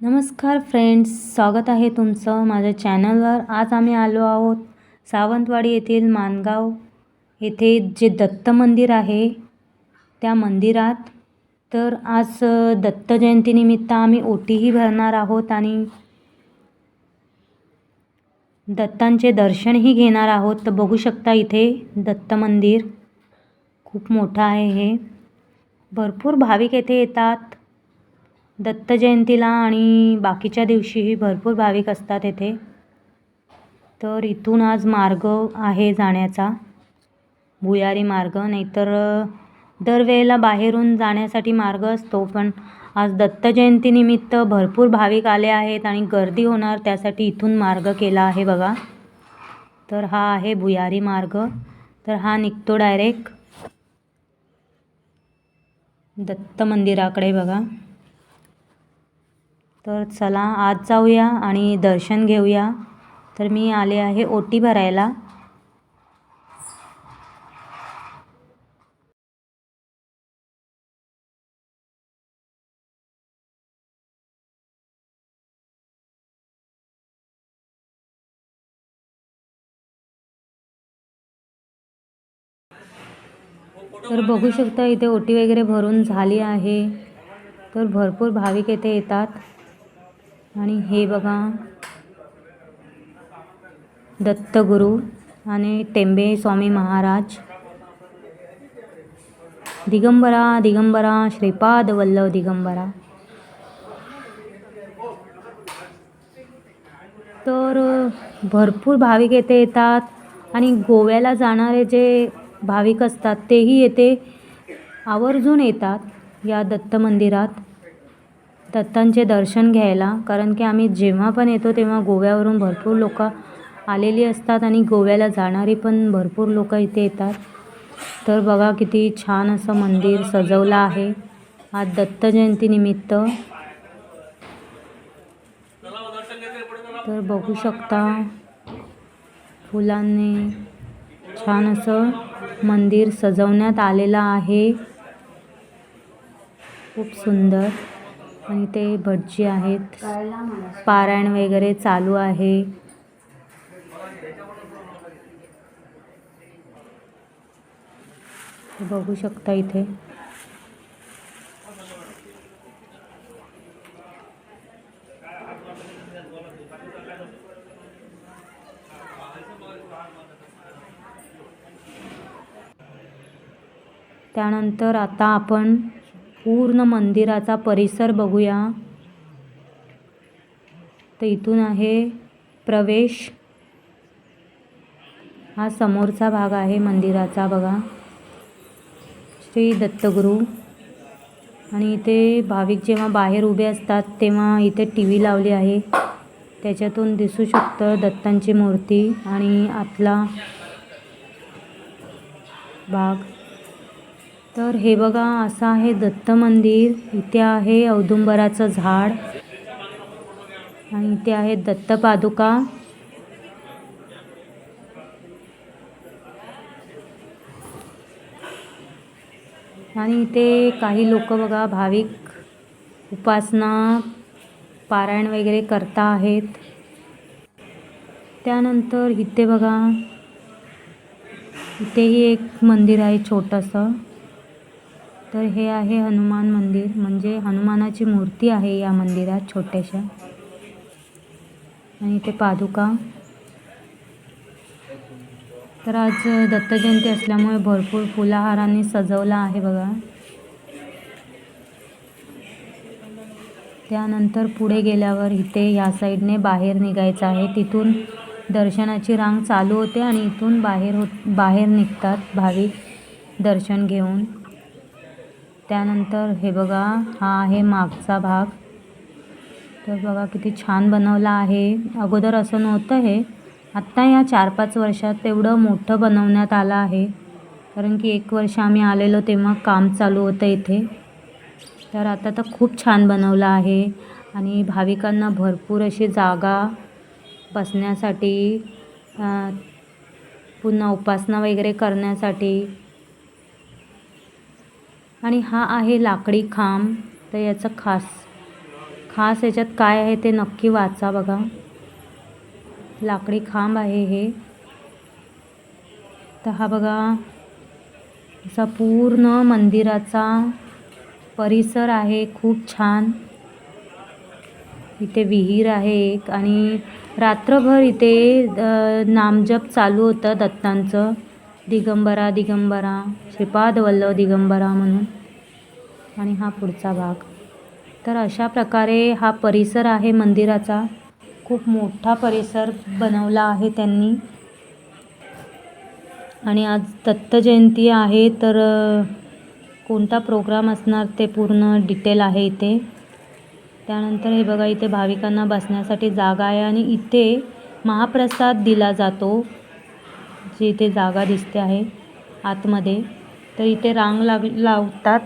नमस्कार फ्रेंड्स स्वागत आहे तुमचं माझ्या चॅनलवर. आज आम्ही आलो आहोत सावंतवाडी येथील मानगाव येथे जे दत्त मंदिर आहे त्या मंदिरात. तर आज दत्त जयंतीनिमित्त आम्ही ओटीही भरणार आहोत आणि दत्तांचे दर्शनही घेणार आहोत. तर बघू शकता इथे दत्त मंदिर खूप मोठं आहे हे. भरपूर भाविक येथे येतात. दत्त जयंतीला आणि बाकीच्या दिवशीही भरपूर भाविक असतात येथे. तर इथून आज मार्ग आहे जाण्याचा. भुयारी मार्ग नाहीतर दरवेळेला बाहेरून जाण्यासाठी मार्ग असतो पण आज दत्त जयंतीनिमित्त भरपूर भाविक आले आहेत आणि गर्दी होणार त्यासाठी इथून मार्ग केला आहे बघा. तर हा आहे भुयारी मार्ग. तर हा निघतो डायरेक्ट दत्त मंदिराकडे बघा. तर चला आज जाऊया आणि दर्शन घेऊया. तर मी आले आहे ओटी भरायला. तर बघू शकता इथे ओटी वगैरे भरून झाली आहे. तर भरपूर भाविक येथे येतात. आणि हे बघा. दत्तगुरू आणि टेंबे स्वामी महाराज. दिगंबरा दिगंबरा श्रीपाद वल्लभ दिगंबरा. तर भरपूर भाविक येथे येतात आणि गोव्याला जाणारे जे भाविक असतात तेही येथे आवर्जून येतात या दत्त मंदिरात. दत्तांचे दर्शन घ्यायला कारण की आम्ही जेव्हा पण येतो तेव्हा गोव्यावरून भरपूर लोक आलेली असतात आणि गोव्याला जाणारी पण भरपूर लोक इथे येतात. तर बघा किती छान असं मंदिर सजवलं आहे. आज दत्त जयंतीनिमित्त तर बघू शकता फुलांनी छान असं मंदिर सजवण्यात आलेलं आहे. खूप सुंदर. आणि ते भटजी आहेत. पारायण वगैरे चालू आहे. बघू शकता इथे. त्यानंतर आता आपण पूर्ण मंदिराचा परिसर बघूया. तर इथून आहे प्रवेश. हा समोरचा भाग आहे मंदिराचा बघा. श्री दत्तगुरू. आणि इथे भाविक जेव्हा बाहेर उभे असतात तेव्हा इथे टी व्ही लावली आहे. त्याच्यातून दिसू शकतं दत्तांची मूर्ती आणि आतला भाग. तर हे बघा असं आहे दत्त मंदिर. इथे आहे औदुंबराचं झाड. आणि इथे आहे दत्त पादुका. आणि इथे काही लोक बघा भाविक उपासना पारायण वगैरे करता आहेत. त्यानंतर इथे बघा इथेही एक मंदिर आहे छोटंसं. तर हे आहे हनुमान मंदिर. म्हणजे हनुमानाची मूर्ती आहे या मंदिरात छोट्याशा. आणि इथे पादुका. तर आज दत्तजयंती असल्यामुळे भरपूर फुलाहारांनी सजवला आहे बघा. त्यानंतर पुढे गेल्यावर इथे या साईडने बाहेर निघायचं आहे. तिथून दर्शनाची रांग चालू होते आणि इथून बाहेर हो बाहेर निघतात भाविक दर्शन घेऊन. त्यानंतर हे बघा हा आहे मागचा भाग. तर बघा किती छान बनवला आहे. अगोदर असं नव्हतं हे. आत्ता या चार पाच वर्षात तेवढं मोठं बनवण्यात आलं आहे. कारण की एक वर्ष आम्ही आलेलो तेव्हा काम चालू होतं इथे. तर आता तर खूप छान बनवलं आहे. आणि भाविकांना भरपूर अशी जागा बसण्यासाठी पुन्हा उपासना वगैरे करण्यासाठी आणि हा आहे लाकडी खांब. तर याचं खास खास याच्यात काय आहे ते नक्की वाचा बघा. लाकडी खांब आहे हे. तर हा बघा असा पूर्ण मंदिराचा परिसर आहे खूप छान. इथे विहीर आहे एक आणि रात्रभर इथे नामजप चालू होतं दत्तांचं. दिगंबरा दिगंबरा श्रीपाद वल्लभ दिगंबरा म्हणून. आणि हा पुढचा भाग. तर अशा प्रकारे हा परिसर आहे मंदिराचा. खूप मोठा परिसर बनवला आहे त्यांनी. आणि आज दत्त जयंती आहे तर कोणता प्रोग्राम असणार ते पूर्ण डिटेल आहे इथे. त्यानंतर हे बघा इथे भाविकांना बसण्यासाठी जागा आहे आणि इथे महाप्रसाद दिला जातो. जी इथे जागा दिसते आहे आतमध्ये तर इथे रांग लाग लावतात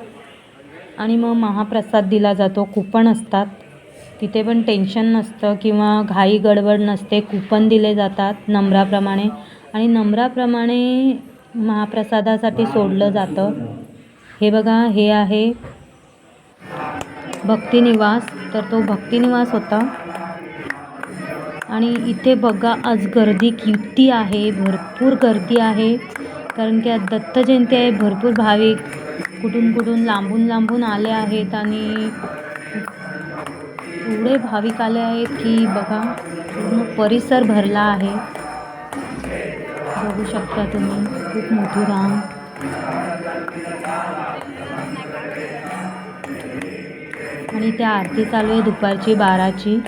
आणि मग महाप्रसाद दिला जातो. कुपन असतात. तिथे पण टेन्शन नसतं किंवा घाई गडबड नसते. कुपन दिले जातात नंबराप्रमाणे आणि नंबराप्रमाणे महाप्रसादासाठी सोडलं जातं. हे बघा हे आहे भक्तिनिवास. तर तो भक्तिनिवास होता. आणि इथे बघा आज गर्दी किती आहे भरपूर गर्दी आहे. कारण की आज दत्त जयंती आहे भरपूर भाविक कुठून कुठून लांबून लांबून आले आहेत आणि एवढे भाविक आले आहेत की बघा पूर्ण परिसर भरला आहे. बघू शकता तुम्ही खूप मोठी रांग. आणि त्या आरती चालू आहे दुपारची बाराची.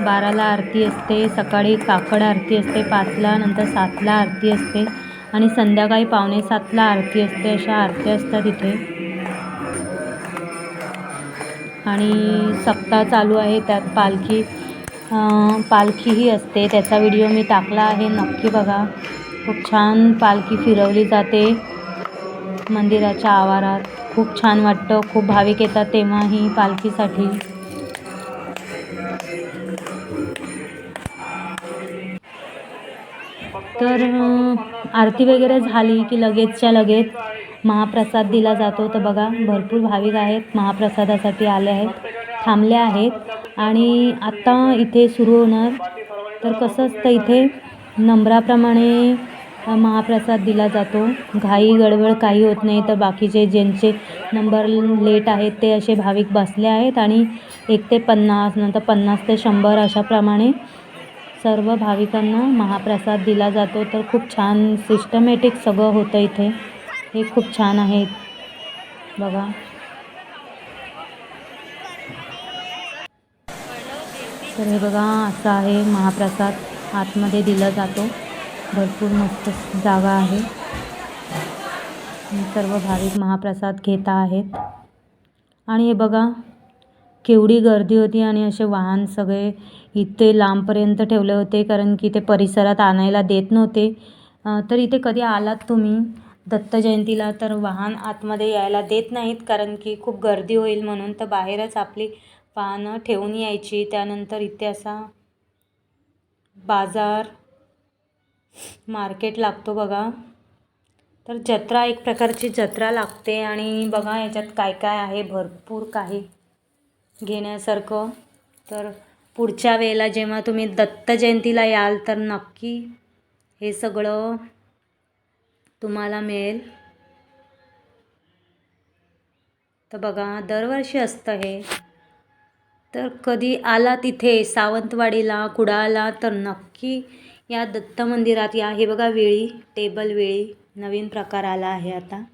बाराला आरती असते सकाळी काकड आरती असते पाचला नंतर सातला आरती असते आणि संध्याकाळी पावणे सातला आरती असते अशा आरती असतात इथे. आणि सप्ताह चालू आहे त्यात पालखी पालखीही असते. त्याचा व्हिडिओ मी टाकला आहे नक्की बघा. खूप छान पालखी फिरवली जाते मंदिराच्या आवारात. खूप छान वाटतं खूप भाविक येतात तेव्हाही पालखीसाठी. तर आरती वगैरे झाली की लगेचच्या लगेच महाप्रसाद दिला जातो. तर बघा भरपूर भाविक आहेत महाप्रसादासाठी आले आहेत थांबले आहेत. आणि आत्ता इथे सुरू होणार. तर कसं असतं इथे नंबराप्रमाणे महाप्रसाद दिला जातो. घाई गडबड काही होत नाही तर बाकीचे ज्यांचे नंबर लेट आहेत ते असे भाविक बसले आहेत आणि एक ते पन्नास नंतर पन्नास ते शंभर अशाप्रमाणे सर्व भाविकांना महाप्रसाद दिला जातो. तर खूप छान सिस्टमॅटिक सगळं होतं इथे. हे खूप छान आहे. बघा. तर हे बघा असं आहे महाप्रसाद आतमध्ये दिला जातो. भरपूर मस्त जागा आहे. सर्व भाविक महाप्रसाद घेत आहेत. आणि हे बघा केवढी गर्दी होती आणि असे वाहन सगळे इथे लांबपर्यंत ठेवले होते कारण की ते परिसरात आणायला देत नव्हते. तर इथे कधी आलात तुम्ही? दत्त जयंतीला तर वाहन आतमध्ये यायला देत नाहीत कारण की खूप गर्दी होईल म्हणून तर बाहेरच आपली वाहनं ठेवून यायची. त्यानंतर इथे असा बाजार मार्केट लागतो बघा. तर जत्रा एक प्रकारची जत्रा लागते आणि बघा याच्यात काय काय आहे भरपूर काही घेण्यासारखं. तर पुढच्या वेळेला जेव्हा तुम्ही दत्त जयंतीला याल तर नक्की हे सगळं तुम्हाला मिळेल. तर बघा दरवर्षी असतं हे. तर कधी आला तिथे सावंतवाडीला कुडाळला तर नक्की या दत्त मंदिरात या हे बघा वेळी टेबल वेळी नवीन प्रकार आला आहे आता.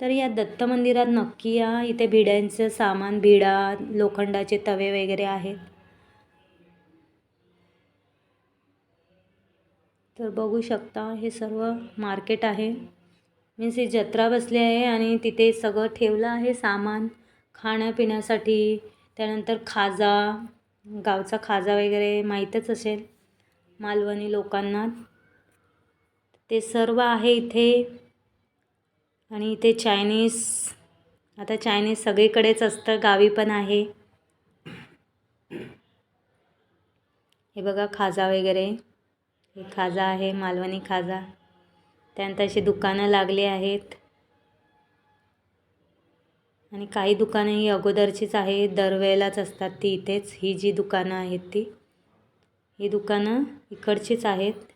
तर या दत्त मंदिरात नक्की या इथे भिड्यांचं सामान भिडा लोखंडाचे तवे वगैरे आहेत. तर बघू शकता हे सर्व मार्केट आहे. मीन्स ही जत्रा बसली आहे आणि तिथे सगळं ठेवलं आहे सामान. खाण्यापिण्यासाठी त्यानंतर खाजा गावचा खाजा वगैरे माहीतच असेल. मालवणी लोकांना. ते सर्व आहे इथे. आणि इथे चायनीज आता चायनीज सगळीकडेच असतं गावी पण आहे. हे बघा खाजा वगैरे. हे खाजा आहे मालवणी खाजा. त्यानंतर अशी दुकानं लागली आहेत. आणि काही दुकानं ही अगोदरचीच आहे दरवेळेलाच असतात ती इथेच. ही जी दुकानं आहेत ती. ही दुकानं इकडचीच आहेत.